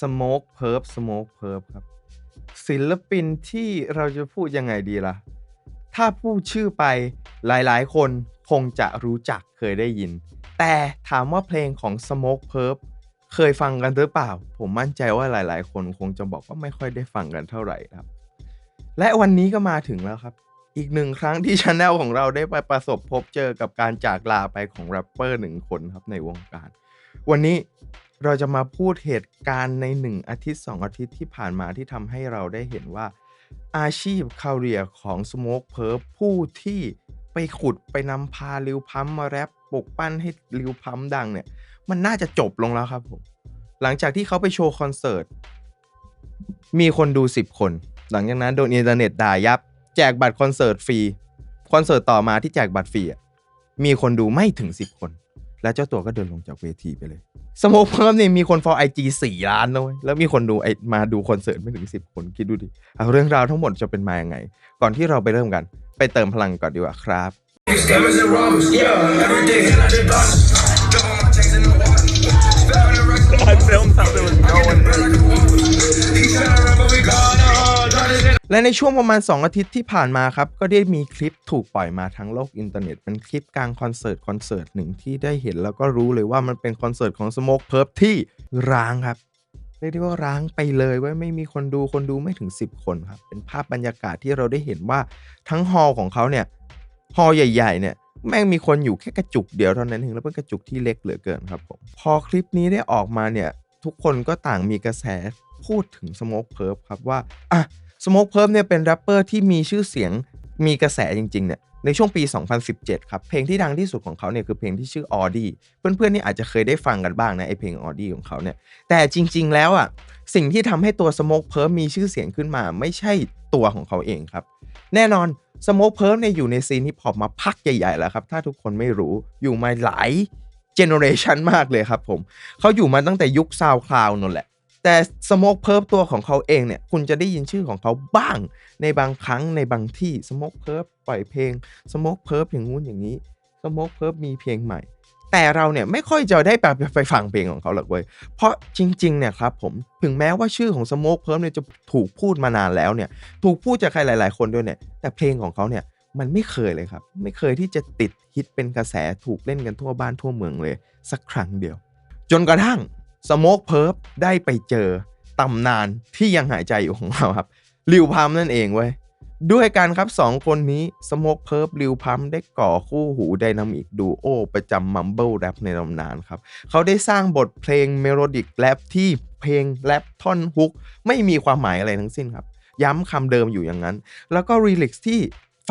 Smoke Perp Smoke Perp ครับ ศิลปินที่เราจะพูดยังไงดีล่ะ ถ้าพูดชื่อไปหลายๆ คนคงจะรู้จักเคยได้ยิน แต่ถามว่าเพลงของ Smoke Perp เคยฟังกันหรือเปล่า ผมมั่นใจว่าหลาย ๆ คนคงจะบอกว่าไม่ค่อยได้ฟังกันเท่าไหร่ครับ และวันนี้ก็มาถึงแล้วครับ อีกหนึ่งครั้งที่ช anel ของเราได้ไปประสบพบเจอกับการจากลาไปของแรปเปอร์หนึ่งคนครับในวงการ วันนี้เราจะมาพูดเหตุการณ์ในหนึ่งอาทิตย์สองอาทิตย์ที่ผ่านมาที่ทำให้เราได้เห็นว่า อาชีพคาเรียของ Smoke p e r ผู้ที่ไปขุดไปนำพาลิวพัมมาแรปปลุกปั้นให้ลิวพัมดังเนี่ย มันน่าจะจบลงแล้วครับผม หลังจากที่เขาไปโชว์คอนเสิร์ต มีคนดู 10 คน หลังจากนั้นโดนอินเทอร์เน็ตด่ายับ แจกบัตรคอนเสิร์ตฟรีคอนเสิร์ตต่อมาที่แจกบัตรฟรีอะมีคนดูไม่ถึง10คน แล้วเจ้าตัวก็เดินลงจากเวทีไปเลยสโมกเพิ่มเนี่ยมีคนฟอลไอจีสี่ล้านนะเว้ยแล้วมีคนดูไอมาดูคอนเสิร์ตไม่ถึง10คนคิดดูดิเอาเรื่องราวทั้งหมดจะเป็นมาอยังไง ก่อนที่เราไปเริ่มกัน ไปเติมพลังก่อนดีกว่าครับ Scammers and robbers, yeah. Every day hit like they bosses. Double my checks in the water. Fell in the rest of I filmed how there was no one และในช่วงประมาณ 2 อาทิตย์ที่ผ่านมาครับ ก็ได้มีคลิปถูกปล่อยมาทั้งโลกอินเทอร์เน็ต เป็นคลิปกลางคอนเสิร์ตคอนเสิร์ตหนึ่งที่ได้เห็นแล้วก็รู้เลยว่ามันเป็นคอนเสิร์ตของ Smoke p e r p ที่ร้างครับเรียกได้ว่าร้างไปเลยว่าไม่มีคนดูคนดูไม่ถึง 10 คนครับ เป็นภาพบรรยากาศที่เราได้เห็นว่าทั้งฮอลล์ของเขาเนี่ยฮอลล์ใหญ่ๆเนี่ยแม่งมีคนอยู่แค่กระจุกเดียวเท่านั้นเองแล้วเป็นกระจุกที่เล็กเหลือเกินครับผมพอคลิปนี้ได้ออกมาเนี่ยทุกคนก็ต่างมีกระแสพูดถึง Smoke p e r p ครับว่าอะ Smoke p e r p เนี่ยเป็นแรปเปอร์ที่มีชื่อเสียงมีกระแสจริงๆเนี่ยในช่วงปี 2017 ครับ เพลงที่ดังที่สุดของเขาเนี่ยคือเพลงที่ชื่อ Audi เพื่อนๆนี่อาจจะเคยได้ฟังกันบ้างนะไอเพลง Audi ของเขาเนี่ย แต่จริง ๆ แล้วอะสิ่งที่ทำให้ตัว Smoke p e r p มีชื่อเสียงขึ้นมา ไม่ใช่ตัวของเขาเองครับ แน่นอน Smoke p e r p เนี่ยอยู่ในซีนฮิปฮอปมาพักใหญ่ ๆ แล้วครับ ถ้าทุกคนไม่รู้อยู่มาหลายเจเนอเรชันมากเลยครับผมเขาอยู่มาตั้งแต่ยุคซาวคลาวนั่นแหละ แต่ Smoke p e r p ตัวของเขาเองเนี่ย คุณจะได้ยินชื่อของเขาบ้าง ในบางครั้งในบางที่ Smoke p e r p ปล่อยเพลง Smoke p e r p อย่างงู้นอย่างนี้ Smoke p e r p มีเพลงใหม่ แต่เราเนี่ยไม่ค่อยจะได้ไปไปฟังเพลงของเขาหรอกเว้ยเพราะจริงๆเนี่ยครับผมถึงแม้ว่าชื่อของ Smoke p e r p เนี่ยจะถูกพูดมานานแล้วเนี่ย ถูกพูดจากใครหลาย ๆ คนด้วยเนี่ยแต่เพลงของเขาเนี่ยมันไม่เคยเลยครับ ไม่เคยที่จะติดฮิตเป็นกระแสถูกเล่นกันทั่วบ้านทั่วเมืองเลย สักครั้งเดียว จนกระทั่ง Smoke p e r p ได้ไปเจอตำนานที่ยังหายใจอยู่ของเราครับลิวพัมนั่นเองเว้ยด้วยกันครับ 2 คนนี้ Smoke p e r p ลิวพัมได้ก่อคู่หูไดนามิกดูโอประจำ Mumble Rap ในตำนานครับ เขาได้สร้างบทเพลงเมโลดิกแรปที่เพลงแรปท่อนฮุก ไม่มีความหมายอะไรทั้งสิ้นครับ ย้ำคำเดิมอยู่อย่างนั้น แล้วก็รีลิกที่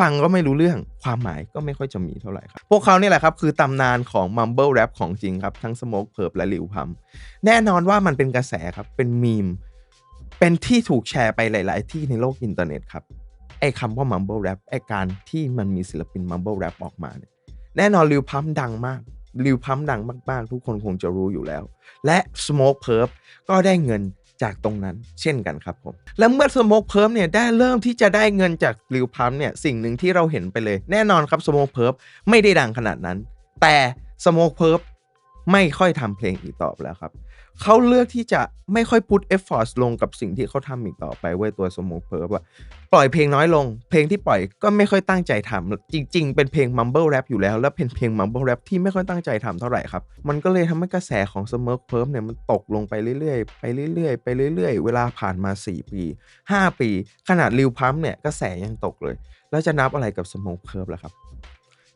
ฟังก็ไม่รู้เรื่องความหมายก็ไม่ค่อยจะมีเท่าไหร่ครับ พวกเขานี่แหละครับ คือตำนานของ Mumble Rap ของจริงครับ ทั้ง Smoke p e r p และลิวพัมแน่นอนว่ามันเป็นกระแสครับ เป็นมีม เป็นที่ถูกแชร์ไปหลาย ๆ ที่ในโลกอินเทอร์เน็ตครับ ไอ้คำว่า Mumble Rap ไอ้การที่มันมีศิลปิน Mumble Rap ออกมาเนี่ยแน่นอนลิวพัมดังมากลิวพัมดังมาก ๆ ทุกคนคงจะรู้อยู่แล้ว และ Smoke p e r p ก็ได้เงิน จากตรงนั้นเช่นกันครับผม และเมื่อสโมกเพิร์ฟเนี่ยได้เริ่มที่จะได้เงินจากลิวพัมเนี่ยสิ่งหนึ่งที่เราเห็นไปเลย แน่นอนครับสโมกเพิร์ฟไม่ได้ดังขนาดนั้น แต่สโมกเพิร์ฟ ไม่ค่อยทำเพลงอีกต่อไปแล้วครับ เขาเลือกที่จะไม่ค่อยพุทเอฟฟอร์สลงกับสิ่งที่เขาทำอีกต่อไปเว้ยตัวสโมกเพิร์ว่าปล่อยเพลงน้อยลง เพลงที่ปล่อยก็ไม่ค่อยตั้งใจทำจริง ๆ เป็นเพลงมัมเบิลแรปอยู่แล้ว แล้วเป็นเพลงมัมเบิลแรปที่ไม่ค่อยตั้งใจทำเท่าไหร่ครับ มันก็เลยทำให้กระแสของสโมกเพิร์เนี่ยมันตกลงไปเรื่อยๆ ไปเรื่อยๆ ไปเรื่อยๆ เวลาผ่านมา 4 ปี 5 ปี ขนาดริวพัมเนี่ยกระแสยังตกเลย แล้วจะนับอะไรกับสโมกเพิร์ล่ะครับ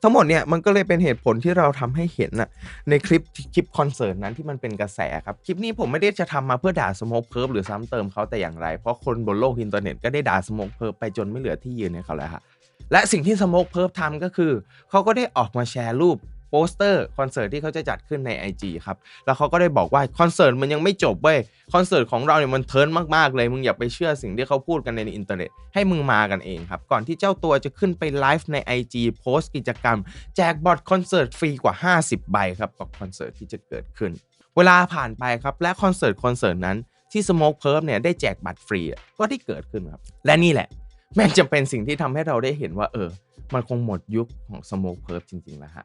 ทั้งหมดเนี่ยมันก็เลยเป็นเหตุผลที่เราทำให้เห็นน่ะในคลิปคลิปคอนเสิร์ตนั้นที่มันเป็นกระแสครับ คลิปนี้ผมไม่ได้จะทำมาเพื่อด่าสโมกเพิร์หรือซ้ำเติมเขาแต่อย่างไร เพราะคนบนโลกอินเทอร์เน็ตก็ได้ด่าสโมกเพิร์ไปจนไม่เหลือที่ยืนให้เขาแล้วฮะและสิ่งที่สโมกเพิร์ทำก็คือ เขาก็ได้ออกมาแชร์รูป โปสเตอร์คอนเสิร์ตที่เขาจะจัดขึ้นใน IG ครับ แล้วเขาก็ได้บอกว่าคอนเสิร์ตมันยังไม่จบเว้ยคอนเสิร์ตของเราเนี่ยมันเทิร์นมากๆเลย มึงอย่าไปเชื่อสิ่งที่เขาพูดกันในอินเทอร์เน็ตให้มึงมากันเองครับ ก่อนที่เจ้าตัวจะขึ้นไปไลฟ์ใน IG โพสต์กิจกรรม แจกบัตรคอนเสิร์ตฟรีกว่า 50 ใบครับกับคอนเสิร์ตที่จะเกิดขึ้น เวลาผ่านไปครับและคอนเสิร์ตคอนเสิร์ตนั้นที่ Smoke p e r p เนี่ยได้แจกบัตรฟรีก็ได้เกิดขึ้นครับและนี่แหละแม่งจะเป็นสิ่งที่ทำให้เราได้เห็นว่าเออ มันคงหมดยุคของ Smoke p e r p จริงๆแล้วฮะ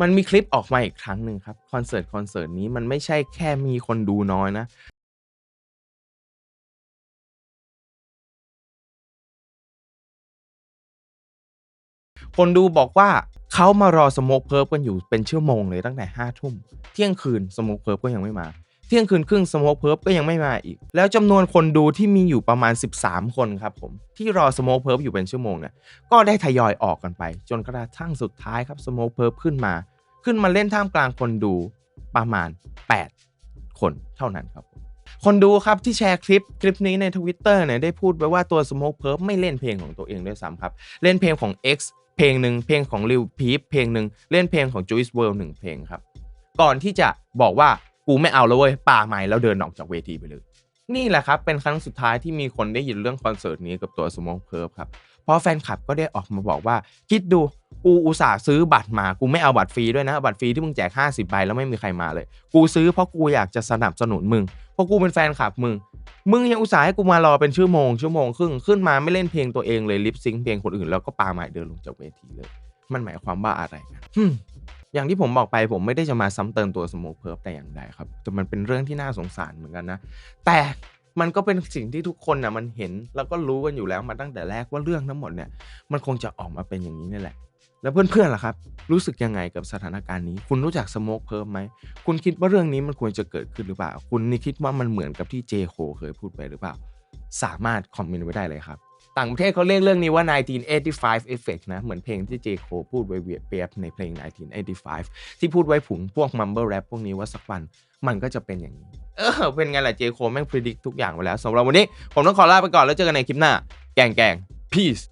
มันมีคลิปออกมาอีกครั้งหนึ่งครับคอนเสิร์ตคอนเสิร์ตนี้มันไม่ใช่แค่มีคนดูน้อยนะคนดูบอกว่าเขามารอสโมกเพิร์ฟกันอยู่เป็นชั่วโมงเลยตั้งแต่ห้าทุ่มเที่ยงคืนสโมกเพิร์ฟก็ยังไม่มา ที่ยงคืนครึ่งสโมกเพิร์ฟก็ยังไม่มาอีก แล้วจำนวนคนดูที่มีอยู่ประมาณ 13 คนครับผม ที่รอสโมกเพิร์ฟอยู่เป็นชั่วโมงเนี่ยก็ได้ทยอยออกกันไป จนกระทั่งสุดท้ายครับสโมกเพิร์ฟขึ้นมา ขึ้นมาเล่นท่ามกลางคนดูประมาณ 8 คนเท่านั้นครับ คนดูครับที่แชร์คลิปคลิปนี้ใน Twitter เนี่ยได้พูดไว้ว่าตัว Smoke p u r p ไม่เล่นเพลงของตัวเองด้วยซ้ำครับ เล่นเพลงของ X เพลงหนึ่งเพลงของ Lil Peep เพลงหนึ่งเล่นเพลงของ Juice WRLD หนึ่งเพลงครับก่อนที่จะบอกว่า กูไม่เอาแล้วเว้ยป่าใหม่แล้วเดินออกจากเวทีไปเลย นี่แหละครับ เป็นครั้งสุดท้ายที่มีคนได้ยินเรื่องคอนเสิร์ตนี้กับตัว Smoke p u r p ครับเพราะแฟนคลับก็ได้ออกมาบอกว่า คิดดูกูอุตส่าห์ซื้อบัตรมากูไม่เอาบัตรฟรีด้วยนะ บัตรฟรีที่มึงแจก 50ใบแล้วไม่มีใครมาเลย กูซื้อเพราะกูอยากจะสนับสนุนมึงเพราะกูเป็นแฟนคลับมึงมึงยังอุตส่าห์ให้กูมารอเป็นชั่วโมงชั่วโมงครึ่งขึ้นมาไม่เล่นเพลงตัวเองเลยลิปซิงเพลงคนอื่นแล้วก็ปาหมายเดินลงจากเวทีเลย มันหมายความว่าอะไรกันฮึ อย่างที่ผมบอกไปผมไม่ได้จะมาซ้ำเติมตัวสโมกเพิร์ฟแต่อย่างใดครับแต่มันเป็นเรื่องที่น่าสงสารเหมือนกันนะ แต่มันก็เป็นสิ่งที่ทุกคนนะมันเห็นแล้วก็รู้กันอยู่แล้วมาตั้งแต่แรกว่าเรื่องทั้งหมดเนี่ย มันคงจะออกมาเป็นอย่างนี้นี่แหละ แล้วเพื่อนๆล่ะครับ รู้สึกยังไงกับสถานการณ์นี้ คุณรู้จักสโมกเพิ่มไหม คุณคิดว่าเรื่องนี้มันควรจะเกิดขึ้นหรือเปล่า คุณนี่คิดว่ามันเหมือนกับที่เจโคเคยพูดไปหรือเปล่า สามารถคอมเมนต์ไว้ได้เลยครับ ต่างประเทศเขาเรียกเรื่องนี้ว่า 1985 effect นะ เหมือนเพลงที่เจโคพูดไว้เวียเปียบในเพลง 1985 ที่พูดไว้ผุงพวก mumble rap พวกนี้ว่าสักวันมันก็จะเป็นอย่างนี้ เออ เป็นไงล่ะเจโคแม่งพิจิตรทุกอย่างไปแล้วสำหรับวันนี้ ผมต้องขอลาไปก่อนแล้วเจอกันในคลิปหน้า แกงแกง peace